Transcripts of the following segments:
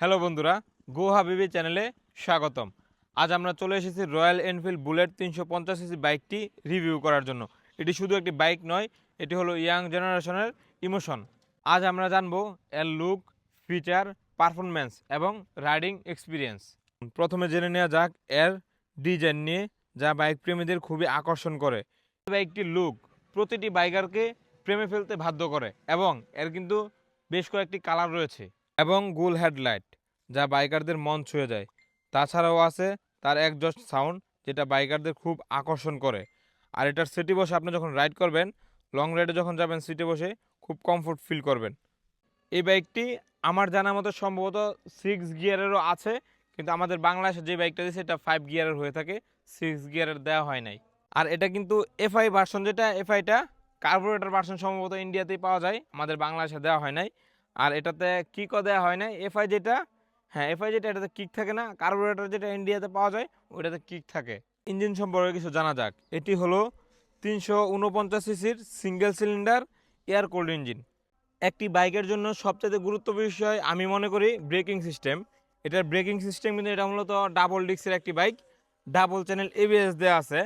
Hello বন্ধুরা গো হাবিবি চ্যানেলে স্বাগতম। আজ আমরা চলে এসেছি রয়্যাল এনফিল্ড বুলেট তিনশো পঞ্চাশ সিসি বাইকটি রিভিউ করার জন্য। এটি শুধু একটি বাইক নয়, এটি হলো ইয়াং জেনারেশনের ইমোশন। আজ আমরা জানব এর লুক, ফিচার পারফরমেন্স এবং রাইডিং এক্সপিরিয়েন্স। প্রথমে জেনে নেওয়া যাক এর ডিজাইন নিয়ে, যা বাইক প্রেমীদের খুবই আকর্ষণ করে। বাইকটির লুক প্রতিটি বাইকারকে প্রেমে ফেলতে বাধ্য করে এবং এর কিন্তু বেশ কয়েকটি কালার রয়েছে। এবং গুল হেডলাইট, যা বাইকারদের মন ছুঁয়ে যায়। তাছাড়াও আছে তার একজস্ট সাউন্ড, যেটা বাইকারদের খুব আকর্ষণ করে। আর এটার সিটি বসে আপনি যখন রাইড করবেন, লং রাইডে যখন যাবেন সিটে বসে, খুব কমফোর্ট ফিল করবেন। এই বাইকটি আমার জানা মতো সম্ভবত সিক্স গিয়ারেরও আছে, কিন্তু আমাদের বাংলাদেশে যে বাইকটা দিয়েছে, এটা ফাইভ গিয়ারের হয়ে থাকে সিক্স গিয়ারের দেওয়া হয় নাই। আর এটা কিন্তু এফআই ভার্সন যেটা এফআইটা কার্বোরেটর ভার্সন সম্ভবত ইন্ডিয়াতেই পাওয়া যায়, আমাদের বাংলাদেশে দেওয়া হয় নাই। আর এটাতে কিকও দেওয়া হয় না এফআই যেটা হ্যাঁ এফআই যেটা এটাতে কিক থাকে না। কার্বোরেটর যেটা ইন্ডিয়াতে পাওয়া যায়, ওইটাতে কিক থাকে। ইঞ্জিন সম্পর্কে কিছু জানা যাক। এটি হলো তিনশো উনপঞ্চাশ সিসির single cylinder air cooled engine একটি বাইকের জন্য সবচেয়ে গুরুত্ব বিষয়, আমি মনে করি ব্রেকিং সিস্টেম এটার ব্রেকিং সিস্টেম কিন্তু এটা মূলত ডাবল ডিস্কের একটি বাইক ডাবল চ্যানেল এবিএস দেওয়া আছে।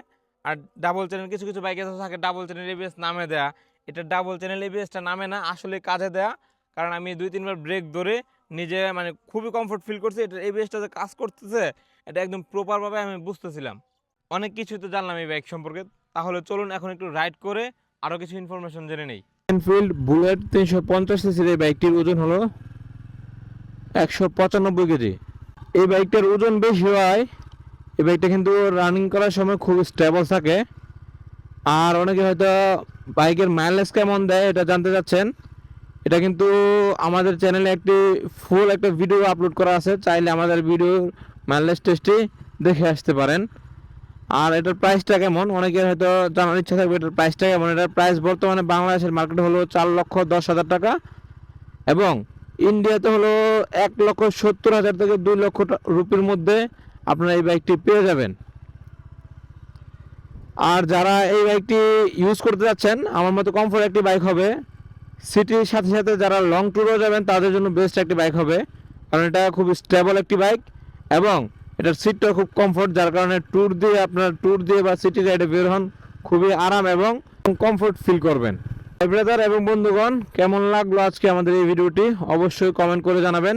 আর ডাবল চ্যানেল কিছু কিছু বাইকে থাকে ডাবল চ্যানেল এবিএস নামে দেয়া। এটা ডাবল চ্যানেল এবিএসটা নামে না, আসলে কাজে দেয়া। কারণ আমি দুই, তিনবার ব্রেক ধরে নিজে মানে খুবই কমফোর্ট ফিল করছি। এটা এবিএসটা যে কাজ করতেছে, এটা একদম প্রপারভাবে আমি বুঝতেছিলাম। অনেক কিছু তো জানলাম এই বাইক সম্পর্কে। তাহলে চলুন এখন একটু রাইড করে আরও কিছু ইনফরমেশন জেনে নেই। এনফিল্ড বুলেট তিনশো পঞ্চাশ সিসির এই বাইকটির ওজন হলো একশো পঁচানব্বই কেজি। এই বাইকটার ওজন বেশি হয়, এই বাইকটা কিন্তু রানিং করার সময় খুব স্টেবল থাকে। আর অনেকে হয়তো বাইকের মাইলেজ কেমন দেয় এটা জানতে চাচ্ছেন। এটা কিন্তু আমাদের চ্যানেলে একটি ফুল একটা ভিডিও আপলোড করা আছে, চাইলে আমাদের ভিডিও মাইলেজ টেস্টটি দেখে আসতে পারেন। আর এটার প্রাইসটা কেমন? অনেকের হয়তো জানার ইচ্ছা থাকবে এটার প্রাইসটা কেমন? এটার প্রাইস বর্তমানে বাংলাদেশের মার্কেটে হলো চার লক্ষ দশ হাজার টাকা এবং ইন্ডিয়াতে হলো এক লক্ষ সত্তর হাজার থেকে দুই লক্ষ রুপির মধ্যে আপনারা এই বাইকটি পেয়ে যাবেন। আর যারা এই বাইকটি ইউজ করতে যাচ্ছেন, আমার মতো কমফোর্ট একটি বাইক হবে। সিটির সাথে সাথে যারা লং ট্যুরও যাবেন, তাদের জন্য বেস্ট একটি বাইক হবে। কারণ এটা খুব স্টেবল একটি বাইক এবং এটার সিটটা খুব কমফোর্ট যার কারণে ট্যুর দিয়ে আপনার ট্যুর দিয়ে বা সিটি রাইডে বের হন, খুবই আরাম এবং কমফোর্ট ফিল করবেন। ব্রাদার এবং বন্ধুগণ, কেমন লাগল আজকে আমাদের এই ভিডিওটি? অবশ্যই কমেন্ট করে জানাবেন।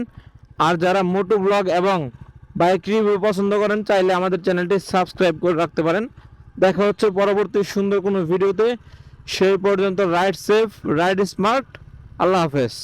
আর যারা মোটো ব্লগ এবং বাইক রিভিউ পছন্দ করেন, চাইলে আমাদের চ্যানেলটি সাবস্ক্রাইব করে রাখতে পারেন। দেখা হচ্ছে পরবর্তী সুন্দর কোনো ভিডিওতে। সেই পর্যন্ত রাইট সেফ রাইট স্মার্ট আল্লাহ হাফেজ।